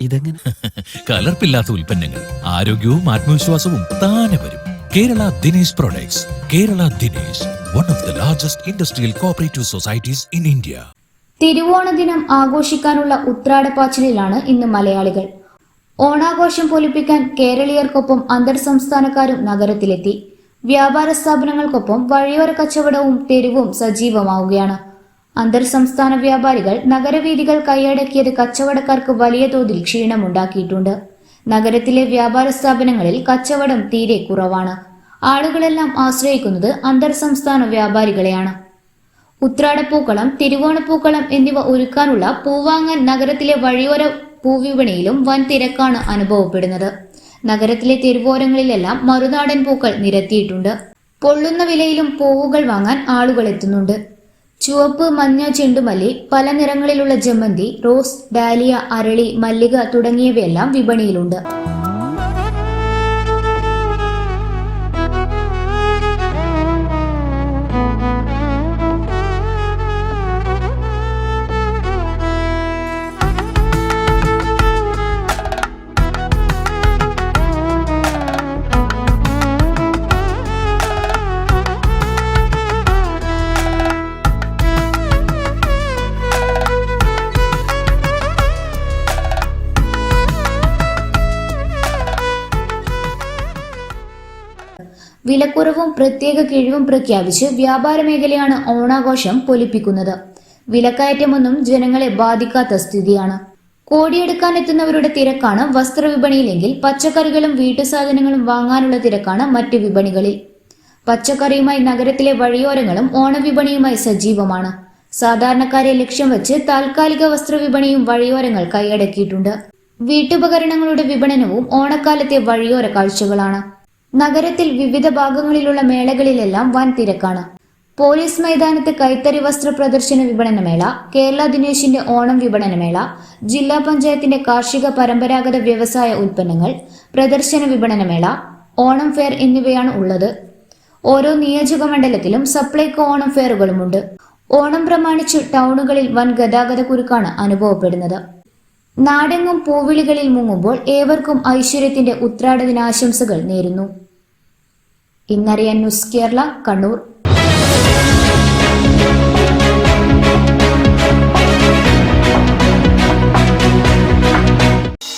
ഇതെങ്ങനെ? കലർപ്പില്ലാത്ത ഉൽപ്പന്നങ്ങൾ ആരോഗ്യവും ആത്മവിശ്വാസവും താനെ വരും. Kerala Dinesh products Kerala Dinesh one of the largest industrial cooperative societies in India തിരുവോണ ദിനം ആഘോഷിക്കാനുള്ള ഉത്രാടപ്പാച്ചിലിലാണ് ഇന്ന് മലയാളികൾ. ഓണാഘോഷം പൊലിപ്പിക്കാൻ കേരളീയർക്കൊപ്പം അന്തർ സംസ്ഥാനക്കാരും നഗരത്തിലെത്തി. വ്യാപാര സ്ഥാപനങ്ങൾക്കൊപ്പം വഴിയോര കച്ചവടവും തെരുവും സജീവമാവുകയാണ്. അന്തർ സംസ്ഥാന വ്യാപാരികൾ നഗരവീഥികൾ കൈയടക്കിയത് കച്ചവടക്കാർക്ക് വലിയ തോതിൽ ക്ഷീണമുണ്ടാക്കിയിട്ടുണ്ട്. നഗരത്തിലെ വ്യാപാര സ്ഥാപനങ്ങളിൽ കച്ചവടം തീരെ കുറവാണ്. ആളുകളെല്ലാം ആശ്രയിക്കുന്നത് അന്തർ സംസ്ഥാന വ്യാപാരികളെയാണ്. ഉത്രാടപ്പൂക്കളം തിരുവോണപ്പൂക്കളം എന്നിവ ഒരുക്കാനുള്ള പൂവാങ്ങൻ നഗരത്തിലെ വഴിയോര പൂവിപണിയിലും വൻ തിരക്കാണ് അനുഭവപ്പെടുന്നത്. നഗരത്തിലെ തെരുവോരങ്ങളിലെല്ലാം മറുനാടൻ പൂക്കൾ നിരത്തിയിട്ടുണ്ട്. പൊള്ളുന്ന വിലയിലും പൂവുകൾ വാങ്ങാൻ ആളുകൾ എത്തുന്നുണ്ട്. ചുവപ്പ് മഞ്ഞ ചെണ്ടുമല്ലി പല നിറങ്ങളിലുള്ള ജമന്തി റോസ് ഡാലിയ അരളി മല്ലിക തുടങ്ങിയവയെല്ലാം വിപണിയിലുണ്ട്. വിലക്കുറവും പ്രത്യേക കിഴിവും പ്രഖ്യാപിച്ച് വ്യാപാര മേഖലയാണ് ഓണാഘോഷം പൊലിപ്പിക്കുന്നത്. വിലക്കയറ്റമൊന്നും ജനങ്ങളെ ബാധിക്കാത്ത സ്ഥിതിയാണ്. കോടിയെടുക്കാൻ എത്തുന്നവരുടെ തിരക്കാണ് വസ്ത്രവിപണിയിലെങ്കിൽ പച്ചക്കറികളും വീട്ടുസാധനങ്ങളും വാങ്ങാനുള്ള തിരക്കാണ് മറ്റ് വിപണികളിൽ. പച്ചക്കറിയുമായി നഗരത്തിലെ വഴിയോരങ്ങളും ഓണവിപണിയുമായി സജീവമാണ്. സാധാരണക്കാരെ ലക്ഷ്യം വെച്ച് താൽക്കാലിക വസ്ത്രവിപണിയും വഴിയോരങ്ങൾ കൈയടക്കിയിട്ടുണ്ട് വീട്ടുപകരണങ്ങളുടെ വിപണനവും ഓണക്കാലത്തെ വഴിയോര കാഴ്ചകളാണ്. നഗരത്തിൽ വിവിധ ഭാഗങ്ങളിലുള്ള മേളകളിലെല്ലാം വൻ തിരക്കാണ്. പോലീസ് മൈതാനത്ത് കൈത്തറി വസ്ത്ര പ്രദർശന വിപണനമേള കേരള ദിനേശിന്റെ ഓണം വിപണനമേള ജില്ലാ പഞ്ചായത്തിന്റെ കാർഷിക പരമ്പരാഗത വ്യവസായ ഉൽപ്പന്നങ്ങൾ പ്രദർശന വിപണനമേള ഓണം ഫെയർ എന്നിവയാണ് ഉള്ളത്. ഓരോ നിയോജക മണ്ഡലത്തിലും സപ്ലൈകോ ഓണം ഫെയറുകളുമുണ്ട്. ഓണം പ്രമാണിച്ച് ടൗണുകളിൽ വൻ ഗതാഗത കുരുക്കാണ് അനുഭവപ്പെടുന്നത്. നാടെങ്ങും പൂവിളികളിൽ മുങ്ങുമ്പോൾ ഏവർക്കും ഐശ്വര്യത്തിന്റെ ഉത്രാട ദിനാശംസകൾ നേരുന്നു. ഇന്നറിയാൻ news Kerala Kannur.